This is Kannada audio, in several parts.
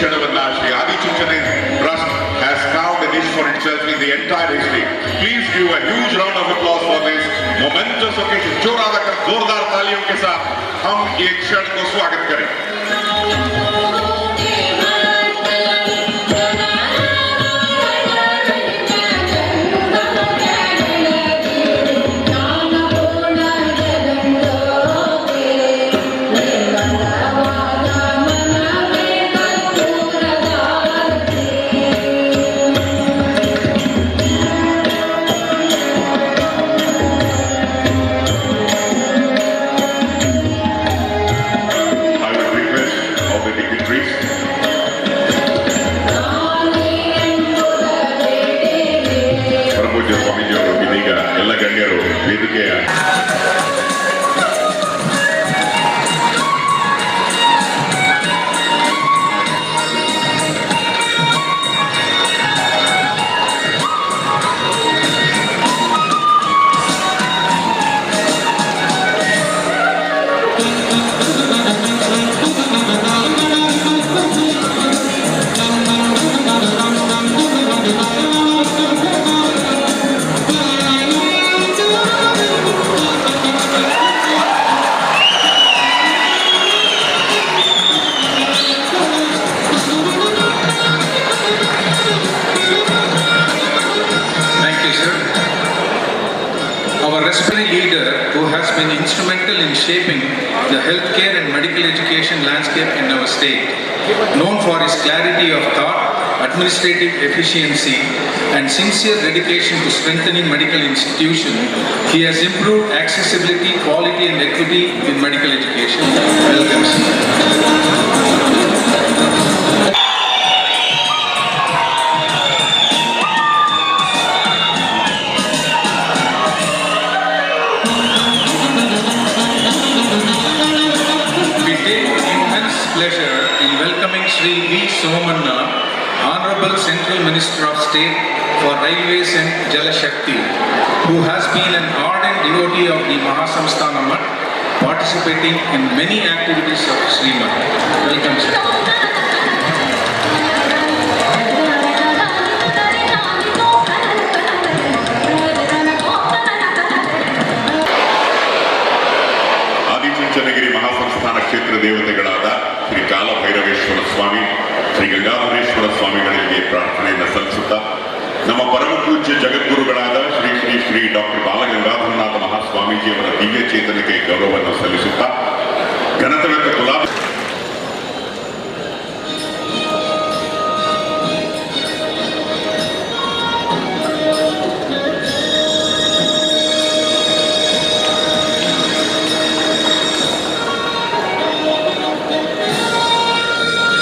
Chalavan Lashri. Adi Chuchane Trust has carved a niche for itself in the entire history. Please give a huge round of applause for this momentous occasion. जोरदार तालियों के साथ हम ये क्षण को स्वागत करें been instrumental in shaping the healthcare and medical education landscape in our state, known for his clarity of thought, administrative efficiency, and sincere dedication to strengthening medical institutions, he has improved accessibility, quality, and equity in medical education. Welcome, been an ardent devotee of the Mahasamsthana Math, participating in many activities of Sri Math. Welcome, sir. Adichunchanagiri ಮಹಾಸಂಸ್ಥಾನ ಕ್ಷೇತ್ರ ದೇವತೆಗಳಾದ ಶ್ರೀ ಕಾಲಭೈರವೇಶ್ವರ ಸ್ವಾಮಿ ಶ್ರೀ ಗಂಗಾಧರೇಶ್ವರ ಸ್ವಾಮಿಗಳಿಗೆ ಪ್ರಾರ್ಥನೆಯನ್ನು ಸಲ್ಲಿಸುತ್ತಾ ನಮ್ಮ ಪರಮ ಪೂಜ್ಯ ಜಗದ್ಗುರುಗಳಾದ ಶ್ರೀ ಶ್ರೀ ಶ್ರೀ ಡಾಕ್ಟರ್ ಬಾಲಗಂಗಾಧರನಾಥ ಮಹಾಸ್ವಾಮೀಜಿಯವರ ದಿವ್ಯ ಚೇತನಕ್ಕೆ ಗೌರವವನ್ನು ಸಲ್ಲಿಸುತ್ತಾ ಘನತನಕ ಗುಲಾಬ್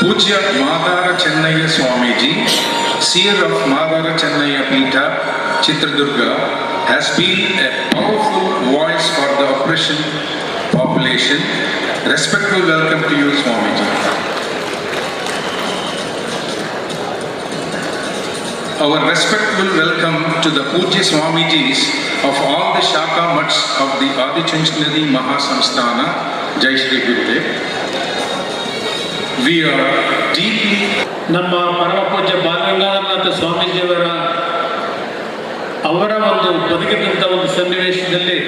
Pujya Madara Chennaya Swamiji, seer of Madara Chennaya Peeta, Chitradurga, has been a powerful voice for the oppression population. Respectful welcome to you, Swamiji. Our respectful welcome to the Pujya Swamijis of all the Shaka Mats of the Adichunchanari Mahasamsthana, Jai Shri Gurudev. We are deeply ನಮ್ಮ ಪರಮ ಪೂಜ್ಯ ಬಾಲಗಂಗಾಧರನಾಥ ಸ್ವಾಮೀಜಿಯವರ ಅವರ ಒಂದು ಬದುಕಿದಂಥ ಒಂದು ಸನ್ನಿವೇಶದಲ್ಲಿ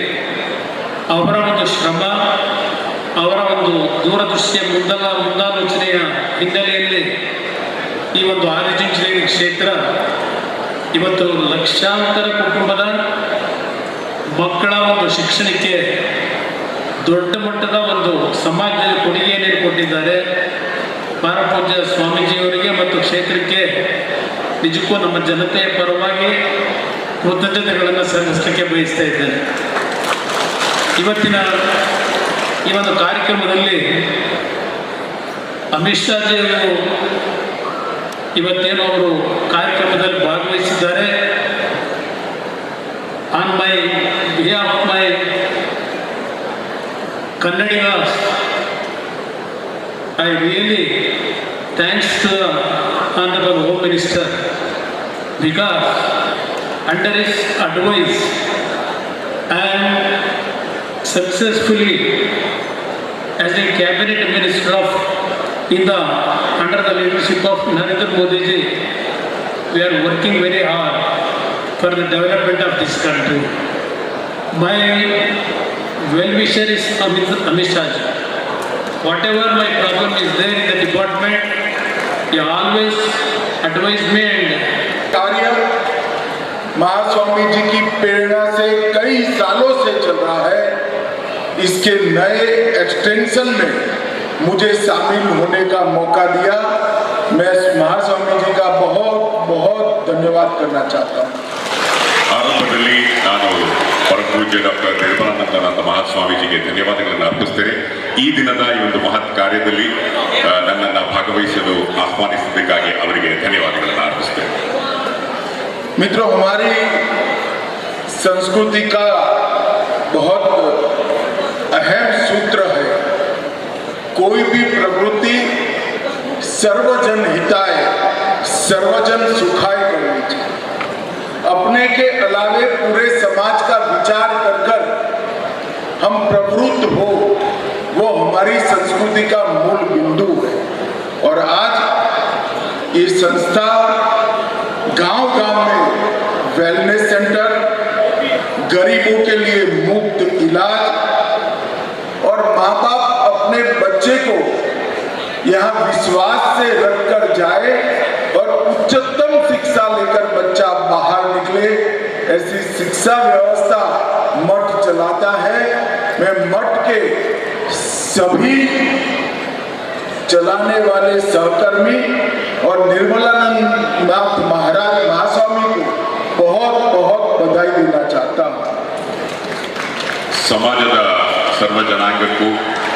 ಅವರ ಒಂದು ಶ್ರಮ, ಅವರ ಒಂದು ದೂರದೃಷ್ಟಿಯ ಮುಂದಲ ಮುಂದಾಲೋಚನೆಯ ಹಿನ್ನೆಲೆಯಲ್ಲಿ ಈ ಒಂದು ಆದಿಚುಂಚನಗಿರಿ ಕ್ಷೇತ್ರ ಇವತ್ತು ಲಕ್ಷಾಂತರ ಕುಟುಂಬದ ಮಕ್ಕಳ ಒಂದು ಶಿಕ್ಷಣಕ್ಕೆ ದೊಡ್ಡ ಮಟ್ಟದ ಒಂದು ಸಮಾಜದಲ್ಲಿ ಕೊಡುಗೆಯನ್ನು ಕೊಟ್ಟಿದ್ದಾರೆ ಪಾರಪೂಜ್ಯ ಸ್ವಾಮೀಜಿಯವರಿಗೆ ಮತ್ತು ಕ್ಷೇತ್ರಕ್ಕೆ ನಿಜಕ್ಕೂ ನಮ್ಮ ಜನತೆಯ ಪರವಾಗಿ ಕೃತಜ್ಞತೆಗಳನ್ನು ಸಲ್ಲಿಸಲಿಕ್ಕೆ ಬಯಸ್ತಾ ಇದ್ದೇನೆ. ಇವತ್ತಿನ ಈ ಒಂದು ಕಾರ್ಯಕ್ರಮದಲ್ಲಿ ಅಮಿತ್ ಶಾಜಿಯವರು ಇವತ್ತೇನು ಅವರು ಕಾರ್ಯಕ್ರಮದಲ್ಲಿ ಭಾಗವಹಿಸಿದ್ದಾರೆ. On my behalf my Kannadiga I really thanks to honourable home minister because under his advice and successfully as a cabinet minister of India, under the leadership of Narendra Modi ji we are working very hard for the development of this country. My well-wisher is Amit, Amit Shah whatever my problem is there in the department he always advised me and Mahaswami ji की प्रेरणा से कई सालों से चल रहा है इसके नए एक्सटेंशन में मुझे शामिल होने का मौका दिया मैं महास्वामी जी का बहुत बहुत धन्यवाद करना चाहता हूँ ಆರಂಭದಲ್ಲಿ ನಾನು ಪರಪೂಜ್ಯ ಡಾಕ್ಟರ್ ನಿರ್ಮಲಾನಂದನಾಥ ಮಹಾಸ್ವಾಮೀಜಿಗೆ ಧನ್ಯವಾದಗಳನ್ನು ಅರ್ಪಿಸ್ತೇನೆ ಈ ದಿನದ ಈ ಒಂದು ಮಹತ್ ಕಾರ್ಯದಲ್ಲಿ ಆ, ನನ್ನನ್ನು ಭಾಗವಹಿಸಲು ಆಹ್ವಾನಿಸಿದ್ದಕ್ಕಾಗಿ ಅವರಿಗೆ ಧನ್ಯವಾದಗಳನ್ನು ಅರ್ಪಿಸ್ತೇನೆ मित्रों, हमारी संस्कृति का बहुत अहम सूत्र है, कोई भी प्रवृत्ति सर्वजन हिताय, सर्वजन सुखाय करनी चाहिए। अपने के अलावे पूरे समाज का विचार कर कर हम प्रवृत्त हो, वो हमारी संस्कृति का मूल बिंदु है। और आज ये संस्था गाँव गाँव में वेलनेस सेंटर गरीबों के लिए मुफ़्त इलाज और माँ बाप अपने बच्चे को यहाँ विश्वास से रखकर जाए और उच्चतम शिक्षा लेकर बच्चा बाहर निकले। ऐसी शिक्षा व्यवस्था मठ चलाता है। मैं मठ के सभी चलाने वाले सहकर्मी और निर्मलानंद नाथ महाराज महास्वामी को बहुत बहुत बधाई देना चाहता हूँ। समाज का सर्वजनांग को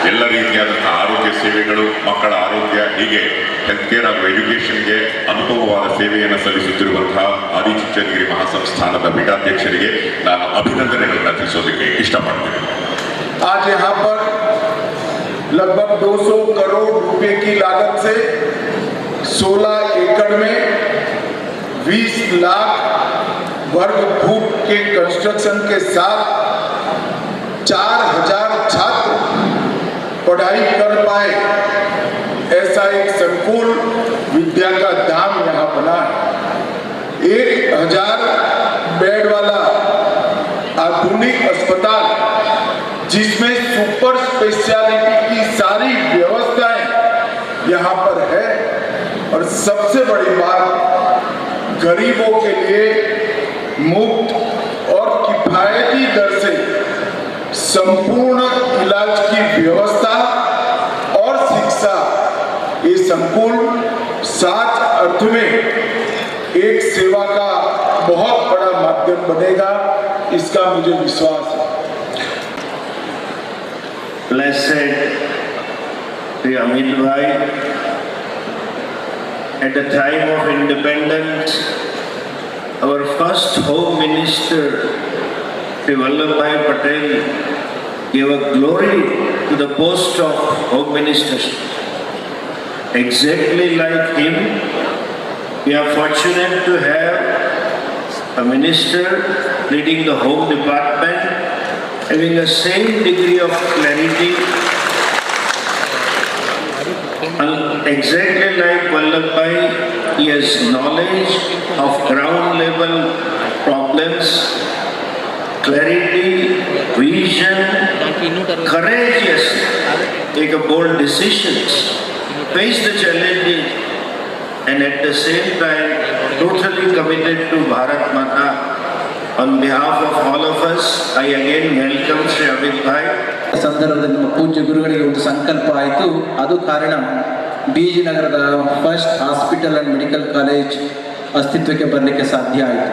ಎಲ್ಲ ರೀತಿಯಾದಂತಹ ಆರೋಗ್ಯ ಸೇವೆಗಳು ಮಕ್ಕಳ ಆರೋಗ್ಯ ಹೀಗೆ ಹೆಲ್ತ್ ಕೇರ್ ಹಾಗೂ ಎಜುಕೇಷನ್ಗೆ ಅನುಭವವಾದ ಸೇವೆಯನ್ನು ಸಲ್ಲಿಸುತ್ತಿರುವಂತಹ ಆದಿಚುಂಚನಗಿರಿ ಮಹಾಸಂಸ್ಥಾನದ ಪೀಠಾಧ್ಯಕ್ಷರಿಗೆ ನಾನು ಅಭಿನಂದನೆಗಳನ್ನು ತಿಳಿಸೋದಕ್ಕೆ ಇಷ್ಟಪಡ್ತೇನೆ आज यहाँ पर लगभग 200 करोड़ रुपए की लागत से 16 एकड़ में 20 लाख वर्ग फुट के कंस्ट्रक्शन के साथ 4000 छात्र पढ़ाई कर पाए, ऐसा एक संकुल विद्या का धाम यहाँ बना है। एक हज़ार बेड वाला आधुनिक अस्पताल, जिसमें सुपर स्पेशलिटी की सारी व्यवस्थाएँ यहाँ पर है, और सबसे बड़ी बात, गरीबों के लिए मुफ़्त और किफायती दर से संपूर्ण इलाज की व्यवस्था और शिक्षा ये संकुल सात अर्थ में एक सेवा का बहुत बड़ा माध्यम बनेगा इसका मुझे विश्वास है blessed the Amit Bhai. At the time of independence, our first Home Minister, Sri Vallabhbhai Patel, gave a glory to the post of Home Minister. Exactly like him, we are fortunate to have a minister leading the Home Department having the same degree of clarity and exactly like Vallabhbhai, he has knowledge of ground level problems, clarity, vision, courageous, take a bold decisions, face the challenges, and at the same time totally committed to Bharat Mata. On behalf of all of us, I again welcome Sri Amit Bhai. ಸಂದರ್ಭದಲ್ಲಿ ನಮ್ಮ ಪೂಜ್ಯ ಗುರುಗಳಿಗೆ ಒಂದು ಸಂಕಲ್ಪ ಆಯಿತು ಅದು ಕಾರಣ ಬಿ ಜಿ ನಗರದ first hospital and medical college ಅಸ್ತಿತ್ವಕ್ಕೆ ಬರಲಿಕ್ಕೆ ಸಾಧ್ಯ ಆಯಿತು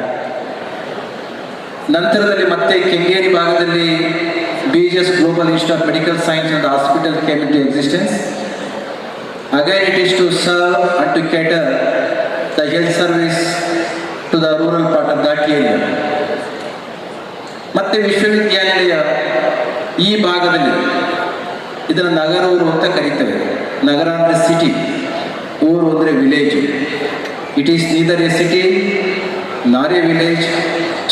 ನಂತರದಲ್ಲಿ ಮತ್ತೆ ಕೆಂಗೇರಿ ಭಾಗದಲ್ಲಿ B G S global institute of medical science and hospital came existence again it is to serve and to cater the health service to the rural part of that area. ಮತ್ತೆ ವಿಶ್ವವಿದ್ಯಾನಿಲಯ ಈ ಭಾಗದಲ್ಲಿ ಇದನ್ನು ನಗರ ಊರು ಅಂತ ಕರೀತೇವೆ. ನಗರ ಅಂದರೆ ಸಿಟಿ ಊರು ಅಂದರೆ village it is neither a city nor a village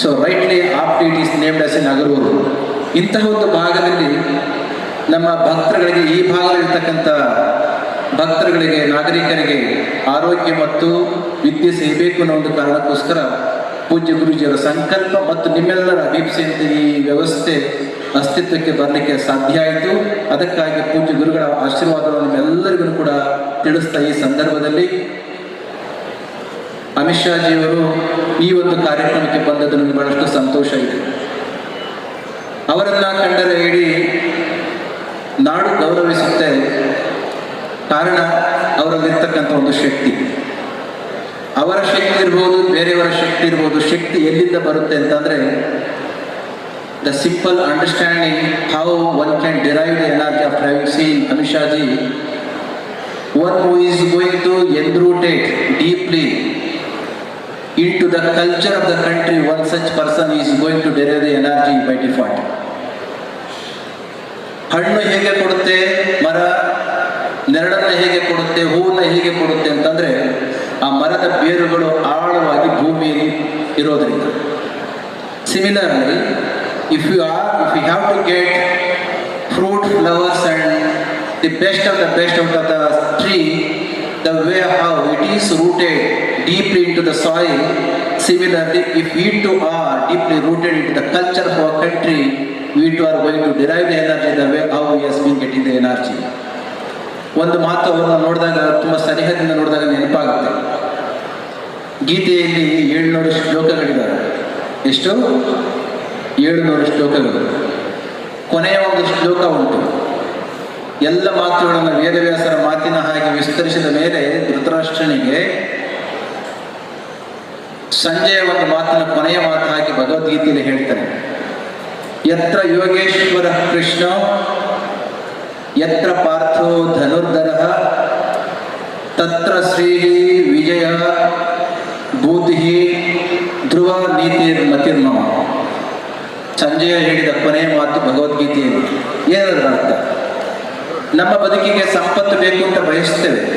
so rightly aptly it is named as a nagara ooru. ಇಂತಹ ಒಂದು ಭಾಗದಲ್ಲಿ ನಮ್ಮ ಭಕ್ತರುಗಳಿಗೆ ಈ ಭಾಗದಲ್ಲಿರ್ತಕ್ಕಂಥ ಭಕ್ತರುಗಳಿಗೆ, ನಾಗರಿಕರಿಗೆ ಆರೋಗ್ಯ ಮತ್ತು ವಿದ್ಯೆ ಸಿಗಬೇಕು ಅನ್ನೋ ಒಂದು ಕಾರಣಕ್ಕೋಸ್ಕರ ಪೂಜ್ಯ ಗುರುಜಿಯವರ ಸಂಕಲ್ಪ ಮತ್ತು ನಿಮ್ಮೆಲ್ಲರ ಅಭಿಪ್ಸೆಯಿಂದ ಈ ವ್ಯವಸ್ಥೆ ಅಸ್ತಿತ್ವಕ್ಕೆ ಬರಲಿಕ್ಕೆ ಸಾಧ್ಯ ಆಯಿತು. ಅದಕ್ಕಾಗಿ ಪೂಜ್ಯ ಗುರುಗಳ ಆಶೀರ್ವಾದವನ್ನು ನಿಮ್ಮೆಲ್ಲರಿಗೂ ಕೂಡ ತಿಳಿಸ್ತಾ ಈ ಸಂದರ್ಭದಲ್ಲಿ. ಅಮಿತ್ ಶಾಜಿಯವರು ಈ ಒಂದು ಕಾರ್ಯಕ್ರಮಕ್ಕೆ ಬಂದದ್ದು ನನಗೆ ಬಹಳಷ್ಟು ಸಂತೋಷ ಇದೆ. ಅವರನ್ನ ಕಂಡರೆ ಇಡೀ ನಾಡು ಗೌರವಿಸುತ್ತೆ. ಕಾರಣ ಅವರಲ್ಲಿರ್ತಕ್ಕಂಥ ಒಂದು ಶಕ್ತಿ. ಅವರ ಶಕ್ತಿ ಇರ್ಬೋದು ಬೇರೆಯವರ ಶಕ್ತಿ ಇರ್ಬೋದು ಶಕ್ತಿ ಎಲ್ಲಿಂದ ಬರುತ್ತೆ ಅಂತಂದರೆ the simple understanding how one can derive the energy of privacy seen Amit one who who going to to deeply deeply into the culture of the country, one such person is going to derive the energy by default. ಹಣ್ಣು ಹೇಗೆ ಕೊಡುತ್ತೆ? ಮರ ನೆರಳನ್ನು ಹೇಗೆ ಕೊಡುತ್ತೆ, ಹೂವನ್ನು ಹೇಗೆ ಕೊಡುತ್ತೆ ಅಂತಂದರೆ ಆ ಮರದ ಬೇರುಗಳು ಆಳವಾಗಿ ಭೂಮಿಯಲ್ಲಿ ಇರೋದರಿಂದ. Similarly if you are if you have to get fruit flowers and the best of the best of the tree the way how it is rooted deep into the soil similarly if we too are deeply rooted into the culture of our country we too are going to derive the energy the way how yes been get in the energy ಒಂದು ಮಾತು ಅವರನ್ನು ನೋಡಿದಾಗ ತುಂಬ ಸನಿಹದಿಂದ ನೋಡಿದಾಗ ನೆನಪಾಗುತ್ತೆ. ಗೀತೆಯಲ್ಲಿ ಏಳ್ನೂರು ಶ್ಲೋಕಗಳಿದ್ದಾರೆ ಎಷ್ಟು? ಏಳುನೂರು ಶ್ಲೋಕಗಳು. ಕೊನೆಯ ಒಂದು ಶ್ಲೋಕ ಉಂಟು. ಎಲ್ಲ ಮಾತುಗಳನ್ನು ವೇದವ್ಯಾಸರ ಮಾತಿನ ಹಾಗೆ ವಿಸ್ತರಿಸಿದ ಮೇಲೆ ಧೃತರಾಷ್ಟ್ರನಿಗೆ ಸಂಜೆಯ ಒಂದು ಮಾತನ್ನು ಕೊನೆಯ ಮಾತು ಹಾಕಿ ಭಗವದ್ಗೀತೆಯಲ್ಲಿ ಹೇಳ್ತಾನೆ ಯತ್ರ ಯೋಗೇಶ್ವರ ಕೃಷ್ಣ ಯತ್ರ ಪಾರ್ಥೋ ಧನುರ್ಧರ ತತ್ರ ಶ್ರೀ ವಿಜಯ ಬುದ್ಧಿ ಧ್ರುವ ನೀತಿ ಮತಿರ್ಮಮ ಸಂಜಯ ಹೇಳಿದ ಕೊನೆಯ ಮಾತು ಭಗವದ್ಗೀತೆಯಲ್ಲಿ. ಏನದರ ಅರ್ಥ ನಮ್ಮ ಬದುಕಿಗೆ ಸಂಪತ್ತು ಬೇಕು ಅಂತ ಬಯಸ್ತೇವೆ.